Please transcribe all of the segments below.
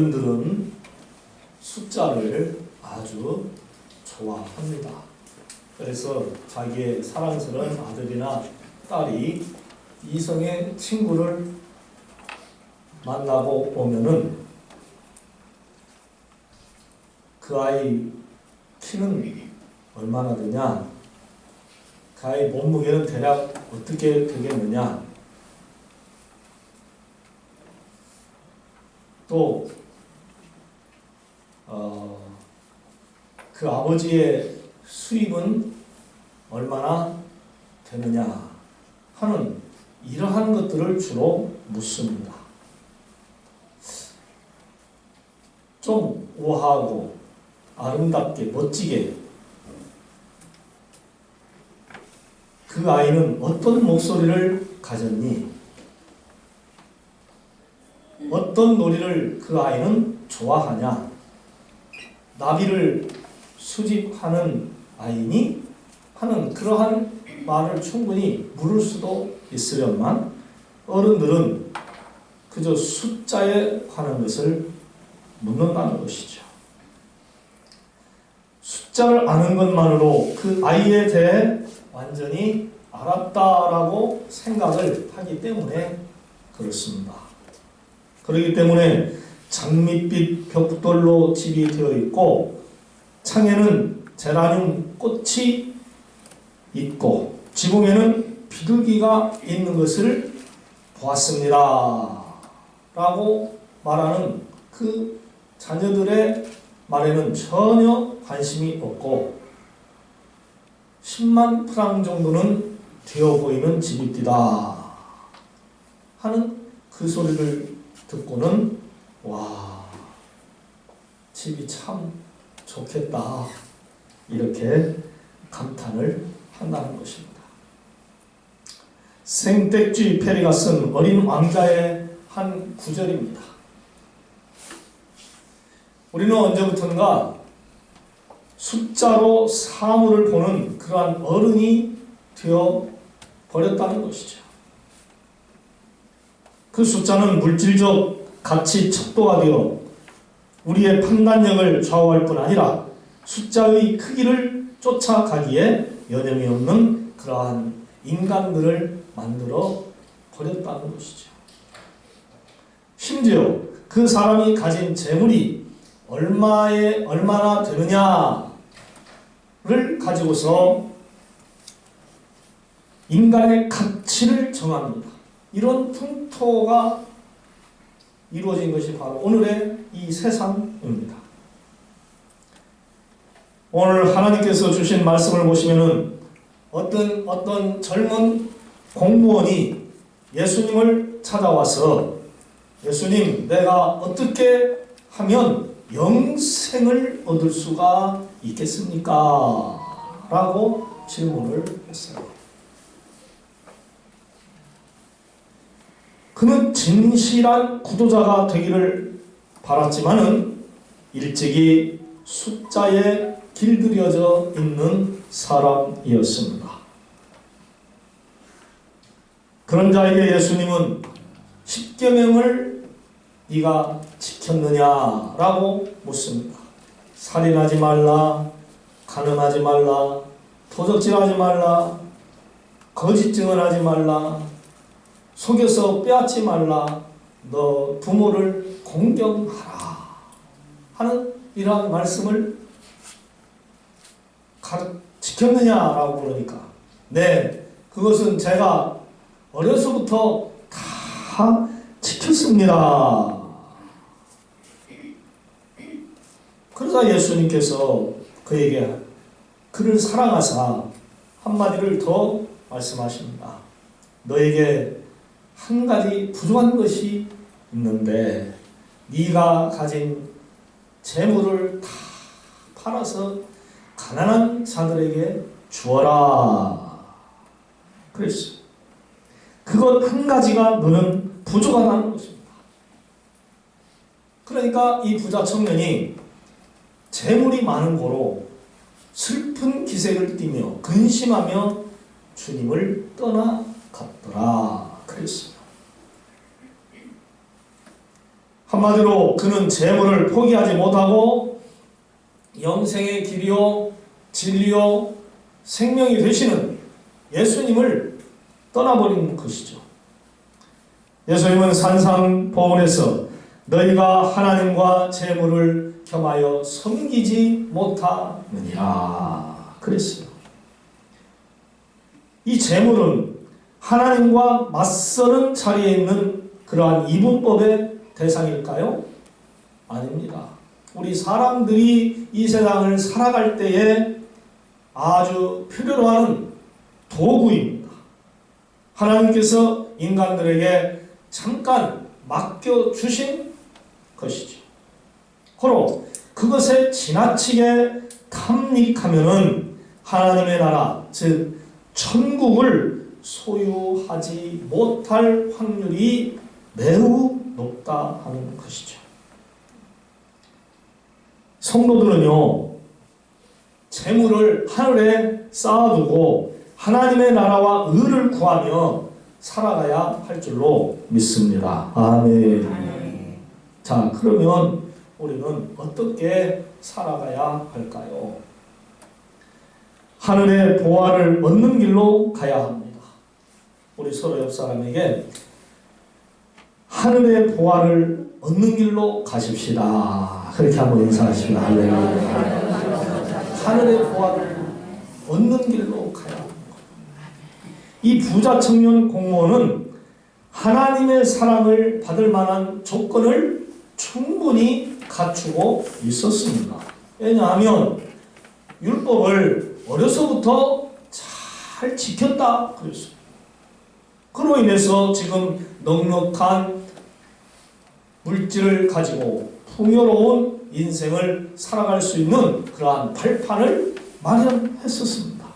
어른들은 숫자를 아주 좋아합니다. 그래서 자기의 사랑스러운 아들이나 딸이 이성의 친구를 만나고 오면은 그 아이 키는 얼마나 되냐? 그 아이 몸무게는 대략 어떻게 되겠느냐? 또, 어, 그 아버지의 수입은 얼마나 되느냐 하는 이러한 것들을 주로 묻습니다. 좀 우아하고 아름답게 멋지게 그 아이는 어떤 목소리를 가졌니? 어떤 놀이를 그 아이는 좋아하냐? 나비를 수집하는 아이니? 하는 그러한 말을 충분히 물을 수도 있으련만 어른들은 그저 숫자에 관한 것을 묻는다는 것이죠. 숫자를 아는 것만으로 그 아이에 대해 완전히 알았다라고 생각을 하기 때문에 그렇습니다. 그렇기 때문에 장밋빛 벽돌로 집이 되어 있고 창에는 제라늄 꽃이 있고 지붕에는 비둘기가 있는 것을 보았습니다. 라고 말하는 그 자녀들의 말에는 전혀 관심이 없고 10만 프랑 정도는 되어 보이는 집입니다. 하는 그 소리를 듣고는 와 집이 참 좋겠다 이렇게 감탄을 한다는 것입니다. 생택쥐 페리가 쓴 어린 왕자의 한 구절입니다. 우리는 언제부턴가 숫자로 사물을 보는 그러한 어른이 되어 버렸다는 것이죠. 그 숫자는 물질적 척도가 되어 우리의 판단력을 좌우할 뿐 아니라 숫자의 크기를 쫓아가기에 여념이 없는 그러한 인간들을 만들어 버렸다는 것이죠. 심지어 그 사람이 가진 재물이 얼마에 얼마나 되느냐를 가지고서 인간의 가치를 정합니다. 이런 풍토가 이루어진 것이 바로 오늘의 이 세상입니다. 오늘 하나님께서 주신 말씀을 보시면은 어떤 어떤 젊은 공무원이 예수님을 찾아와서 예수님 내가 어떻게 하면 영생을 얻을 수가 있겠습니까? 라고 질문을 했어요. 그는 진실한 구도자가 되기를 바랐지만은 일찍이 숫자에 길들여져 있는 사람이었습니다. 그런 자에게 예수님은 십계명을 네가 지켰느냐라고 묻습니다. 살인하지 말라, 가늠하지 말라, 도적질하지 말라, 거짓 증언하지 말라, 속여서 빼앗지 말라, 너 부모를 공경하라 하는 이러한 말씀을 지켰느냐라고 그러니까 네 그것은 제가 어려서부터 다 지켰습니다. 그러자 예수님께서 그에게 그를 사랑하사 한마디를 더 말씀하십니다. 너에게 한 가지 부족한 것이 있는데 네가 가진 재물을 다 팔아서 가난한 자들에게 주어라. 그랬어요. 그것 한 가지가 너는 부족하다는 것입니다. 그러니까 이 부자 청년이 재물이 많은 고로 슬픈 기색을 띠며 근심하며 주님을 떠나갔더라. 그랬어요. 한마디로 그는 재물을 포기하지 못하고 영생의 길이요 진리요 생명이 되시는 예수님을 떠나버린 것이죠. 예수님은 산상보훈에서 너희가 하나님과 재물을 겸하여 섬기지 못하느니라 그랬어요. 이 재물은 하나님과 맞서는 자리에 있는 그러한 이분법의 대상일까요? 아닙니다. 우리 사람들이 이 세상을 살아갈 때에 아주 필요로 하는 도구입니다. 하나님께서 인간들에게 잠깐 맡겨주신 것이죠. 호로 그것에 지나치게 탐닉하면은 하나님의 나라, 즉 천국을 소유하지 못할 확률이 매우 높다 하는 것이죠. 성도들은요, 재물을 하늘에 쌓아두고 하나님의 나라와 의를 구하며 살아가야 할 줄로 믿습니다. 아멘. 자, 그러면 우리는 어떻게 살아가야 할까요? 하늘의 보화를 얻는 길로 가야 합니다. 우리 서로 옆 사람에게 하늘의 보화를 얻는 길로 가십시다. 그렇게 한번 인사하십니다. 할렐루야. 하늘의 보화를 얻는 길로 가야 합니다. 이 부자 청년 공무원은 하나님의 사랑을 받을 만한 조건을 충분히 갖추고 있었습니다. 왜냐하면 율법을 어려서부터 잘 지켰다 그랬어요. 그로 인해서 지금 넉넉한 물질을 가지고 풍요로운 인생을 살아갈 수 있는 그러한 발판을 마련했었습니다.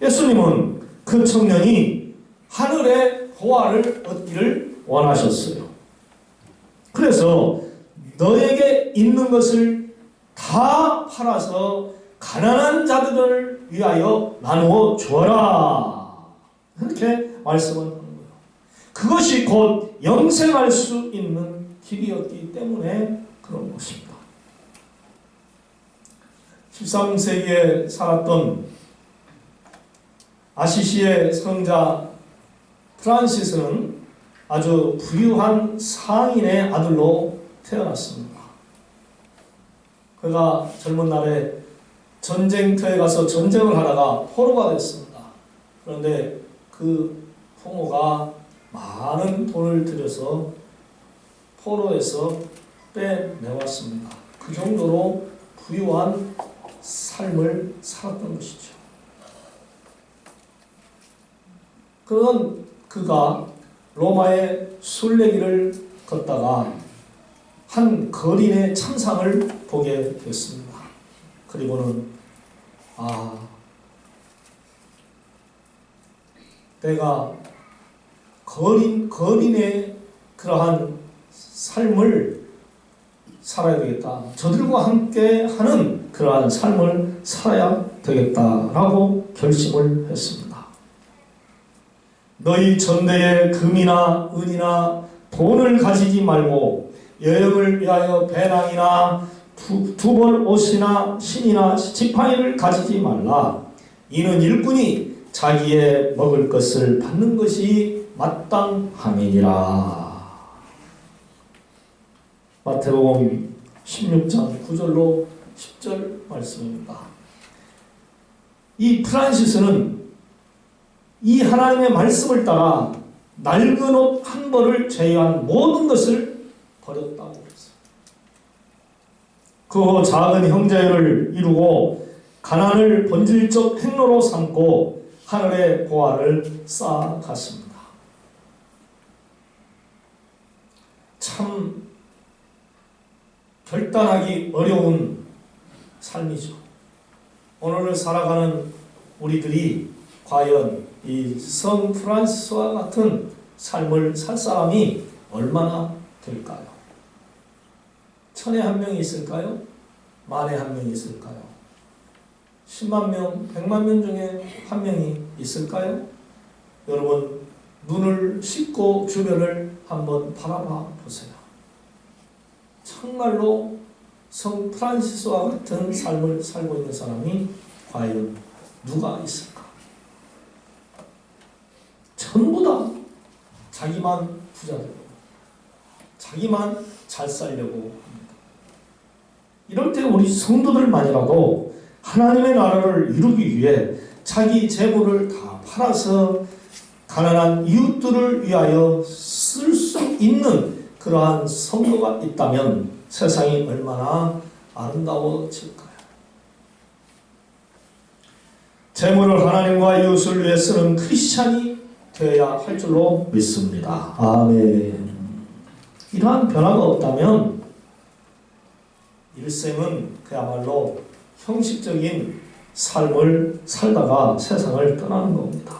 예수님은 그 청년이 하늘의 보화를 얻기를 원하셨어요. 그래서 너에게 있는 것을 다 팔아서 가난한 자들을 위하여 나누어 주어라. 그렇게 말씀을 하는 거예요. 그것이 곧 영생할 수 있는 길이었기 때문에 그런 것입니다. 13세기에 살았던 아시시의 성자 프란시스는 아주 부유한 상인의 아들로 태어났습니다. 그가 젊은 날에 전쟁터에 가서 전쟁을 하다가 포로가 됐습니다. 그런데 그 부모가 많은 돈을 들여서 포로에서 빼내왔습니다. 그 정도로 부유한 삶을 살았던 것이죠. 그런 그가 로마의 순례길을 걷다가 한 거린의 참상을 보게 됐습니다. 그리고는 아 내가 거린 거린의 그러한 삶을 살아야 되겠다. 저들과 함께 하는 그러한 삶을 살아야 되겠다라고 결심을 했습니다. 너희 전대에 금이나 은이나 돈을 가지지 말고 여행을 위하여 배낭이나 두, 두벌 옷이나 신이나 지팡이를 가지지 말라. 이는 일꾼이 자기의 먹을 것을 받는 것이 마땅함이니라. 마태복음 16장 9절로 10절 말씀입니다. 이 프란시스는 이 하나님의 말씀을 따라 낡은 옷 한 벌을 제외한 모든 것을 버렸다고. 그 작은 형제를 이루고 가난을 본질적 행로로 삼고 하늘의 보화를 쌓아갔습니다. 참 결단하기 어려운 삶이죠. 오늘을 살아가는 우리들이 과연 이 성 프란스와 같은 삶을 살 사람이 얼마나 될까요? 천에 한 명이 있을까요? 만에 한 명이 있을까요? 10만 명, 100만 명 중에 한 명이 있을까요? 여러분 눈을 씻고 주변을 한번 바라봐 보세요. 정말로 성 프란시스와 같은 삶을 살고 있는 사람이 과연 누가 있을까? 전부 다 자기만 부자 되고 자기만 잘 살려고 합니다. 이럴 때 우리 성도들만이라도 하나님의 나라를 이루기 위해 자기 재물을 다 팔아서 가난한 이웃들을 위하여 쓸 수 있는 그러한 성도가 있다면 세상이 얼마나 아름다워질까요? 재물을 하나님과 이웃을 위해 쓰는 크리스찬이 되어야 할 줄로 믿습니다. 아멘. 이러한 변화가 없다면 일생은 그야말로 형식적인 삶을 살다가 세상을 떠나는 겁니다.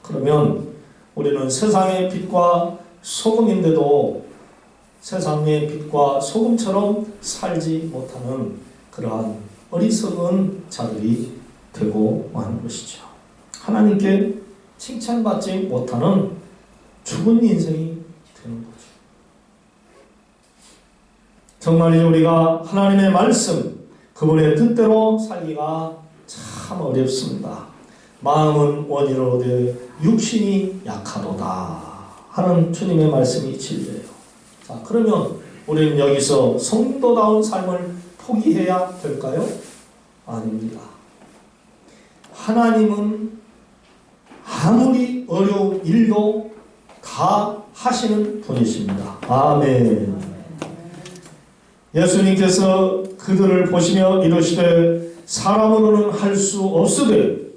그러면 우리는 세상의 빛과 소금인데도 세상의 빛과 소금처럼 살지 못하는 그러한 어리석은 자들이 되고 마는 것이죠. 하나님께 칭찬받지 못하는 죽은 인생이 되는 거죠. 정말 이제 우리가 하나님의 말씀, 그분의 뜻대로 살기가 참 어렵습니다. 마음은 원이로 되 육신이 약하도다 하는 주님의 말씀이 진리예요. 자, 그러면 우리는 여기서 성도다운 삶을 포기해야 될까요? 아닙니다. 하나님은 아무리 어려운 일도 다 하시는 분이십니다. 아멘. 예수님께서 그들을 보시며 이르시되 사람으로는 할 수 없으되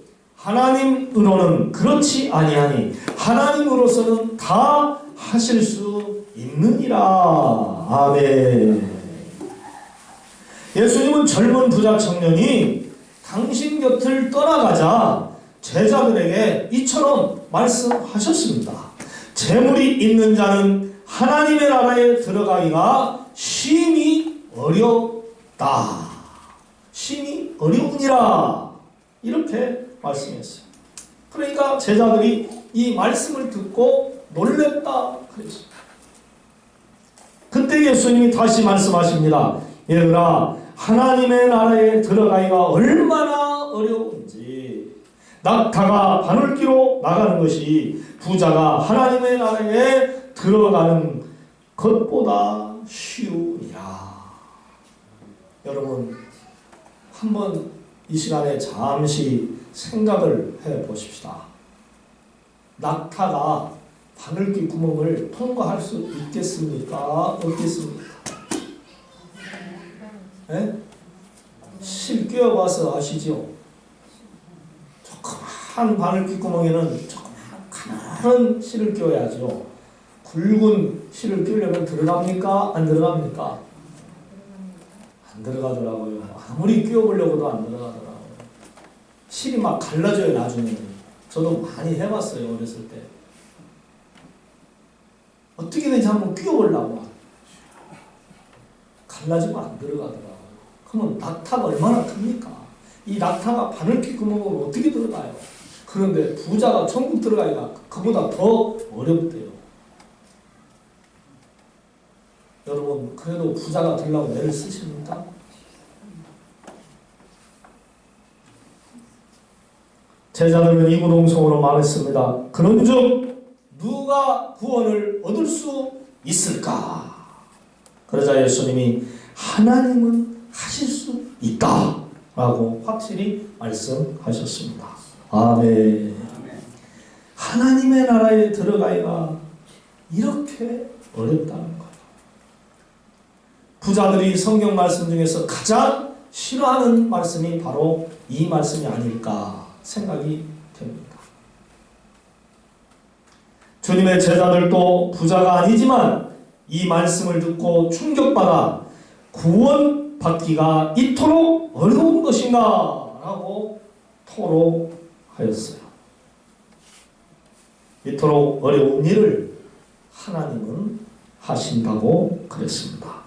하나님으로는 그렇지 아니하니 하나님으로서는 다 하실 수 있느니라. 아멘. 예수님은 젊은 부자 청년이 당신 곁을 떠나가자 제자들에게 이처럼 말씀하셨습니다. 재물이 있는 자는 하나님의 나라에 들어가기가 심히 어렵다. 심히 어려우니라. 이렇게 말씀했어요. 그러니까 제자들이 이 말씀을 듣고 놀랬다. 그랬어요. 그때 예수님이 다시 말씀하십니다. 얘들아, 하나님의 나라에 들어가기가 얼마나 어려운지. 낙타가 바늘기로 나가는 것이 부자가 하나님의 나라에 들어가는 것보다 쉬우니라. 여러분, 한번 이 시간에 잠시 생각을 해 보십시다. 낙타가 바늘귀 구멍을 통과할 수 있겠습니까? 없겠습니까? 예? 실 끼워봐서 아시죠? 조그만 바늘귀 구멍에는 조그만 실을 끼워야죠. 굵은 실을 끼우려면 들어갑니까? 안 들어갑니까? 안 들어가더라고요. 아무리 끼워보려고도 안 들어가더라고요. 실이 막 갈라져요, 나중에. 저도 많이 해봤어요, 어렸을 때. 어떻게든지 한번 끼워보려고. 갈라지면 안 들어가더라고요. 그러면 낙타가 얼마나 큽니까? 이 낙타가 바늘기 구멍으로 어떻게 들어가요? 그런데 부자가 천국 들어가기가 그보다 더 어렵대요. 여러분, 그래도 부자가 되려고 애를 쓰십니까? 제자들은 이구동성으로 말했습니다. 그런 즉 누가 구원을 얻을 수 있을까? 그러자 예수님이 하나님은 하실 수 있다 라고 확실히 말씀하셨습니다. 아멘. 하나님의 나라에 들어가기가 이렇게 어렵다는 거예요. 부자들이 성경 말씀 중에서 가장 싫어하는 말씀이 바로 이 말씀이 아닐까 생각이 됩니다. 주님의 제자들도 부자가 아니지만 이 말씀을 듣고 충격받아 구원받기가 이토록 어려운 것인가 라고 토로하였어요. 이토록 어려운 일을 하나님은 하신다고 그랬습니다.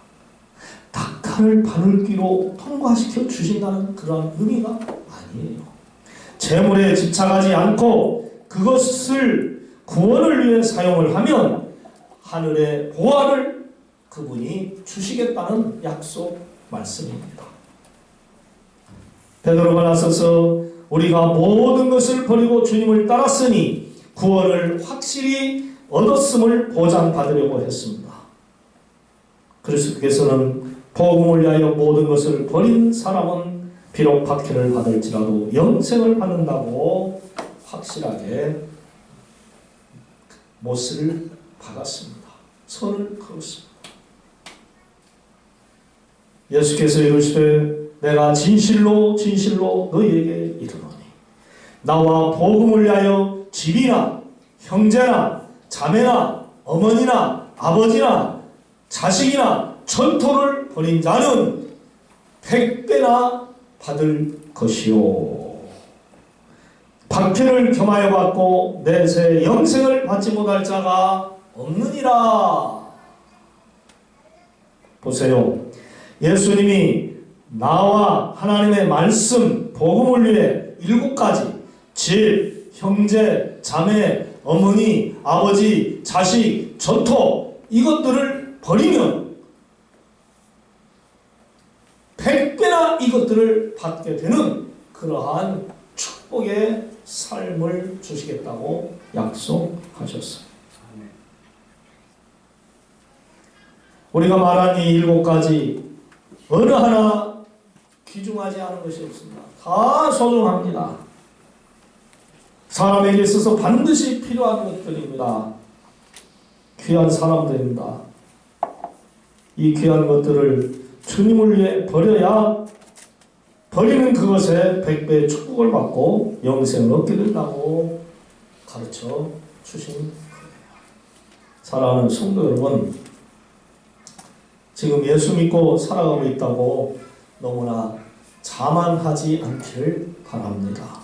낙타를 바늘귀로 통과시켜 주신다는 그런 의미가 아니에요. 재물에 집착하지 않고 그것을 구원을 위해 사용을 하면 하늘의 보화를 그분이 주시겠다는 약속 말씀입니다. 베드로가 나서서 우리가 모든 것을 버리고 주님을 따랐으니 구원을 확실히 얻었음을 보장받으려고 했습니다. 그리스도께서는 복음을 위하여 모든 것을 버린 사람은 비록 박해를 받을지라도 영생을 받는다고 확실하게 못을 박았습니다. 선을 그었습니다. 예수께서 이르시되 내가 진실로 진실로 너희에게 이르노니 나와 복음을 위하여 집이나 형제나 자매나 어머니나 아버지나 자식이나 전토를 벌인 자는 백배나 받을 것이요. 박해를 겸하여 받고 내세 영생을 받지 못할 자가 없느니라. 보세요. 예수님이 나와 하나님의 말씀 복음을 위해 일곱 가지 집, 형제, 자매, 어머니, 아버지, 자식, 전토 이것들을 버리면 이것들을 받게 되는 그러한 축복의 삶을 주시겠다고 약속하셨어요. 우리가 말한 이 일곱 가지 어느 하나 귀중하지 않은 것이 없습니다. 다 소중합니다. 사람에게 있어서 반드시 필요한 것들입니다. 귀한 사람들입니다. 이 귀한 것들을 주님을 위해 버려야 버리는 그것에 백배의 축복을 받고 영생을 얻게 된다고 가르쳐 주신. 사랑하는 성도 여러분, 지금 예수 믿고 살아가고 있다고 너무나 자만하지 않기를 바랍니다.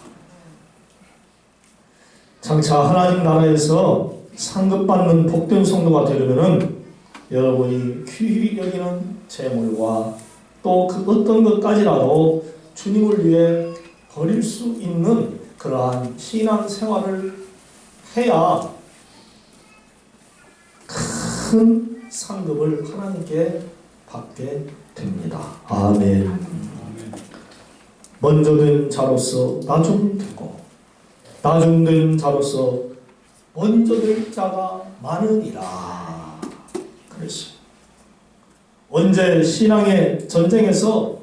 장차 하나님 나라에서 상급받는 복된 성도가 되려면은 여러분이 귀히 여기는 재물과 또 그 어떤 것까지라도 주님을 위해 버릴 수 있는 그러한 신앙 생활을 해야 큰 상급을 하나님께 받게 됩니다. 아멘. 먼저 된 자로서 나중 되고 나중 된 자로서 먼저 될 자가 많으니라. 그랬어요. 언제 신앙의 전쟁에서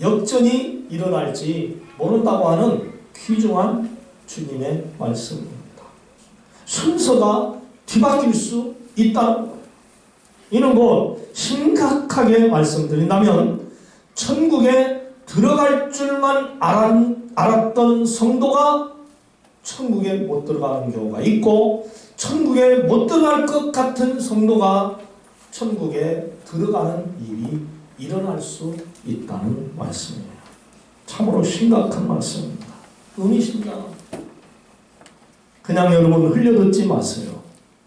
역전이 일어날지 모른다고 하는 귀중한 주님의 말씀입니다. 순서가 뒤바뀔 수 있다는 것. 이는 곧 심각하게 말씀드린다면 천국에 들어갈 줄만 알았던 성도가 천국에 못 들어가는 경우가 있고 천국에 못 들어갈 것 같은 성도가 천국에 들어가는 일이 일어날 수 있다는 말씀이에요. 참으로 심각한 말씀입니다. 의미심장. 그냥 여러분 흘려듣지 마세요.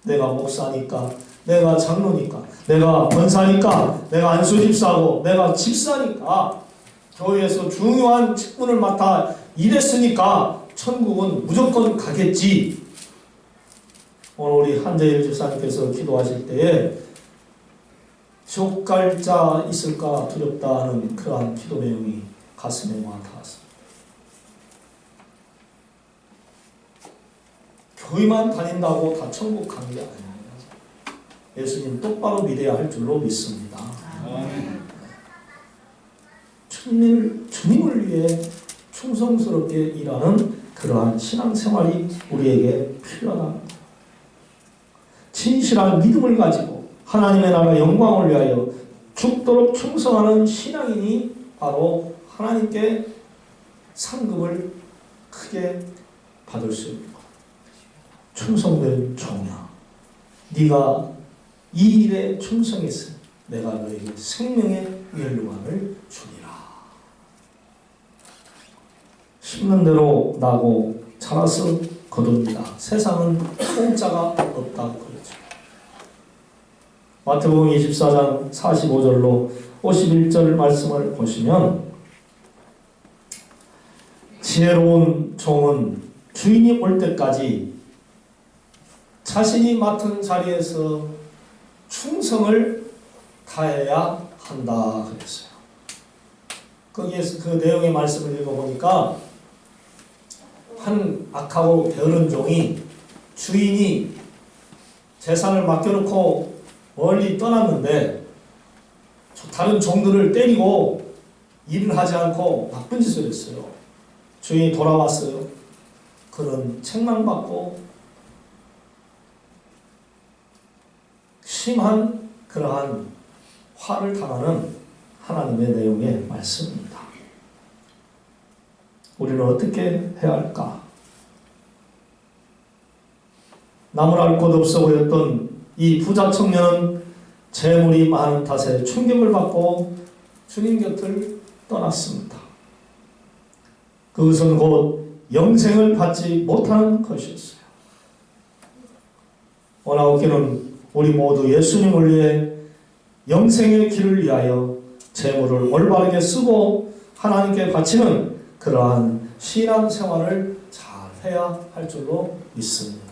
내가 목사니까, 내가 장로니까, 내가 권사니까, 내가 안수집사고, 내가 집사니까, 교회에서 중요한 직분을 맡아 일했으니까 천국은 무조건 가겠지. 오늘 우리 한재일 집사님께서 기도하실 때에 지옥 갈자 있을까 두렵다 하는 그러한 기도 내용이 가슴에 와 닿았습니다. 교회만 다닌다고 다 천국 가는 게 아닙니다. 예수님 똑바로 믿어야 할 줄로 믿습니다. 주님을, 주님을 위해 충성스럽게 일하는 그러한 신앙생활이 우리에게 필요하다. 진실한 믿음을 가지고 하나님의 나라 영광을 위하여 죽도록 충성하는 신앙인이 바로 하나님께 상급을 크게 받을 수 것. 충성된 종이야. 네가 이 일에 충성했으니 내가 너에게 생명의 멸류관을 주리라. 심는 대로 나고 자라서 거둡니다. 세상은 공짜가 없다고. 마태복음 24장 45절로 51절 말씀을 보시면 지혜로운 종은 주인이 올 때까지 자신이 맡은 자리에서 충성을 다해야 한다 그랬어요. 거기에서 그 내용의 말씀을 읽어보니까 한 악하고 게으른 종이 주인이 재산을 맡겨놓고 멀리 떠났는데 다른 종들을 때리고 일을 하지 않고 나쁜 짓을 했어요. 주인이 돌아왔어요. 그는 책망받고 심한 그러한 화를 당하는 하나님의 내용의 말씀입니다. 우리는 어떻게 해야 할까? 나무랄 곳 없어 보였던 이 부자 청년은 재물이 많은 탓에 충격을 받고 주님 곁을 떠났습니다. 그것은 곧 영생을 받지 못하는 것이었어요. 원하옵기는 우리 모두 예수님을 위해 영생의 길을 위하여 재물을 올바르게 쓰고 하나님께 바치는 그러한 신앙 생활을 잘 해야 할 줄로 믿습니다.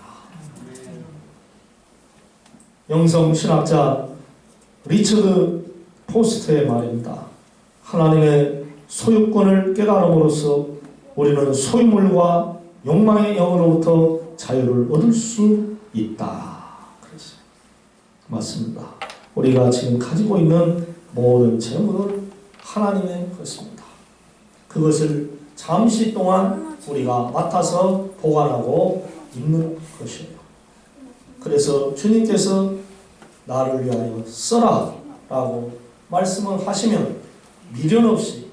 영성 신학자 리처드 포스트의 말입니다. 하나님의 소유권을 깨달음으로써 우리는 소유물과 욕망의 영으로부터 자유를 얻을 수 있다. 그랬어요. 맞습니다. 우리가 지금 가지고 있는 모든 재물은 하나님의 것입니다. 그것을 잠시 동안 우리가 맡아서 보관하고 있는 것이에요. 그래서 주님께서 나를 위하여 써라 라고 말씀을 하시면 미련 없이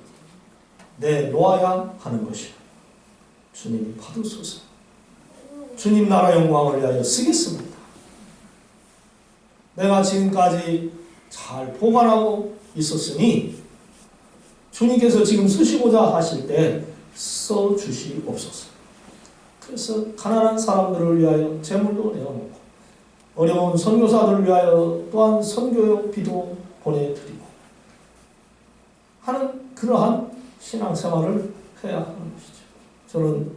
내놓아야 하는 것이요. 주님 받으소서. 주님 나라 영광을 위하여 쓰겠습니다. 내가 지금까지 잘 보관하고 있었으니 주님께서 지금 쓰시고자 하실 때 써주시옵소서. 그래서 가난한 사람들을 위하여 재물도 내어놓고 어려운 선교사들을 위하여 또한 선교비도 보내드리고 하는 그러한 신앙생활을 해야 하는 것이죠. 저는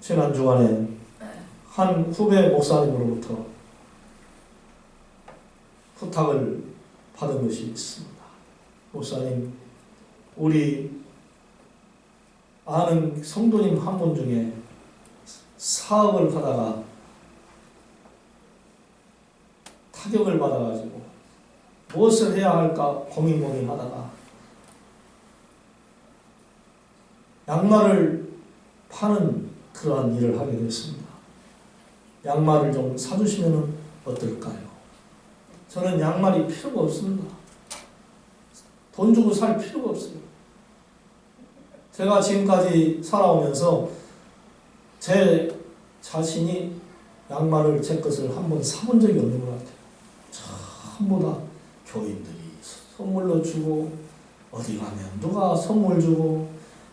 지난 주간에 한 후배 목사님으로부터 부탁을 받은 것이 있습니다. 목사님, 우리 아는 성도님 한 분 중에 사업을 하다가 타격을 받아가지고 무엇을 해야 할까 고민 고민하다가 양말을 파는 그러한 일을 하게 됐습니다. 양말을 좀 사주시면 어떨까요? 저는 양말이 필요가 없습니다. 돈 주고 살 필요가 없어요. 제가 지금까지 살아오면서 제 자신이 양말을 제 것을 한번 사본 적이 없는 것 같아요. 전부 다 교인들이 선물로 주고 어디 가면 누가 선물 주고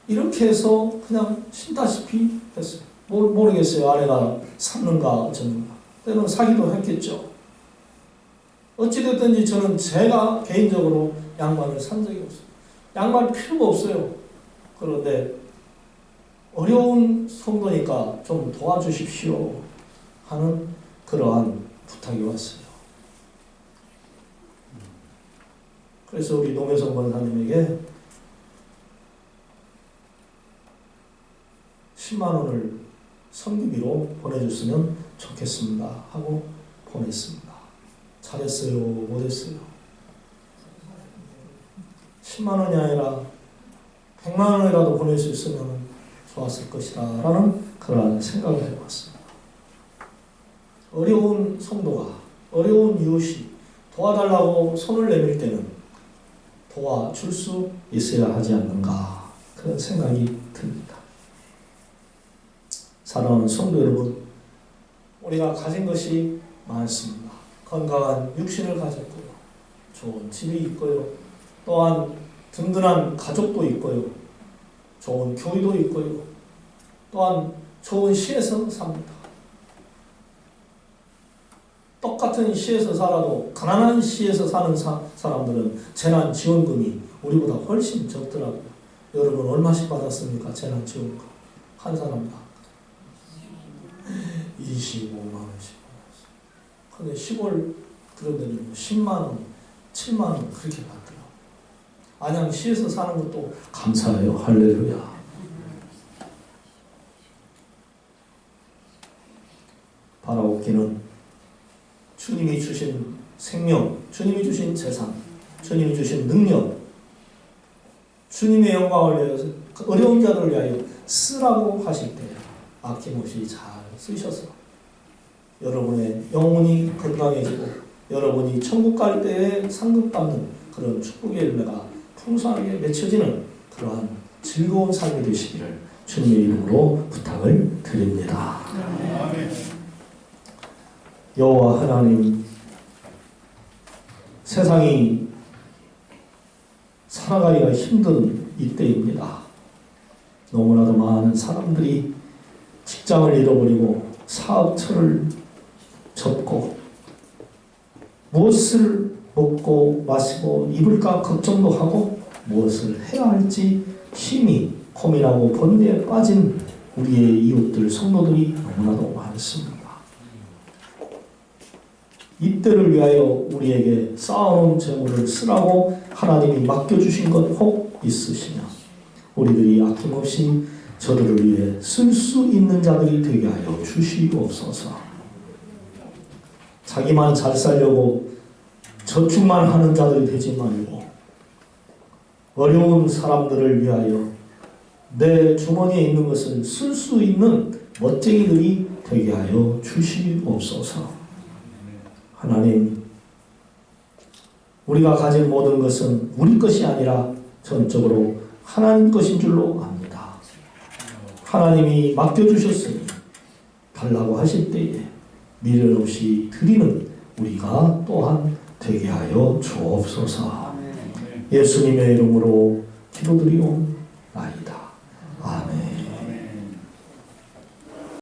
이렇게 해서 그냥 신다시피 했어요. 모, 모르겠어요. 아내가 샀는가 어쩌는가. 때는 사기도 했겠죠. 어찌됐든지 저는 제가 개인적으로 양말을 산 적이 없어요. 양말 필요가 없어요. 그런데 어려운 성도니까 좀 도와주십시오 하는 그러한 부탁이 왔어요. 그래서 우리 노매성 권사님에게 10만 원을 성기비로 보내줬으면 좋겠습니다 하고 보냈습니다. 잘했어요? 못했어요? 10만 원이 아니라 100만 원이라도 보낼 수 있으면 좋았을 것이다 라는 그러한 생각을 해봤습니다. 어려운 성도가 어려운 이웃이 도와달라고 손을 내밀 때는 도와줄 수 있어야 하지 않는가 그런 생각이 듭니다. 사랑하는 성도 여러분, 우리가 가진 것이 많습니다. 건강한 육신을 가졌고요. 좋은 집이 있고요. 또한 든든한 가족도 있고요. 좋은 교회도 있고요. 또한 좋은 시에서 삽니다. 똑같은 시에서 살아도 가난한 시에서 사는 사, 사람들은 재난 지원금이 우리보다 훨씬 적더라고요. 여러분 얼마씩 받았습니까? 재난 지원금 한 사람당 25만 원씩 받았어요. 근데 시골 그런 데는 10만 원, 7만 원 그렇게 받더라. 안양시에서 사는 것도 감사해요. 할렐루야. 바라옵기는 주님이 주신 생명, 주님이 주신 재산, 주님이 주신 능력, 주님의 영광을 위해서 그 어려운 자를 위하여 쓰라고 하실 때 아낌없이 잘 쓰셔서 여러분의 영혼이 건강해지고 여러분이 천국 갈 때에 상급받는 그런 축복의 열매가 풍성하게 맺혀지는 그러한 즐거운 삶이 되시기를 주님의 이름으로 부탁을 드립니다. 여호와 하나님 세상이 살아가기가 힘든 이때입니다. 너무나도 많은 사람들이 직장을 잃어버리고 사업처를 접고 무엇을 먹고 마시고 입을까 걱정도 하고 무엇을 해야 할지 힘이 고민하고 번뇌에 빠진 우리의 이웃들 성도들이 너무나도 많습니다. 이때를 위하여 우리에게 쌓아놓은 재물을 쓰라고 하나님이 맡겨주신 것 혹 있으시냐? 우리들이 아낌없이 저들을 위해 쓸 수 있는 자들이 되게 하여 주시옵소서. 자기만 잘 살려고 저축만 하는 자들이 되지 말고 어려운 사람들을 위하여 내 주머니에 있는 것을 쓸 수 있는 멋쟁이들이 되게 하여 주시옵소서 하나님, 우리가 가진 모든 것은 우리 것이 아니라 전적으로 하나님 것인 줄로 압니다. 하나님이 맡겨주셨으니 달라고 하실 때에 미련 없이 드리는 우리가 또한 되게 하여 주옵소서. 예수님의 이름으로 기도드리옵나이다.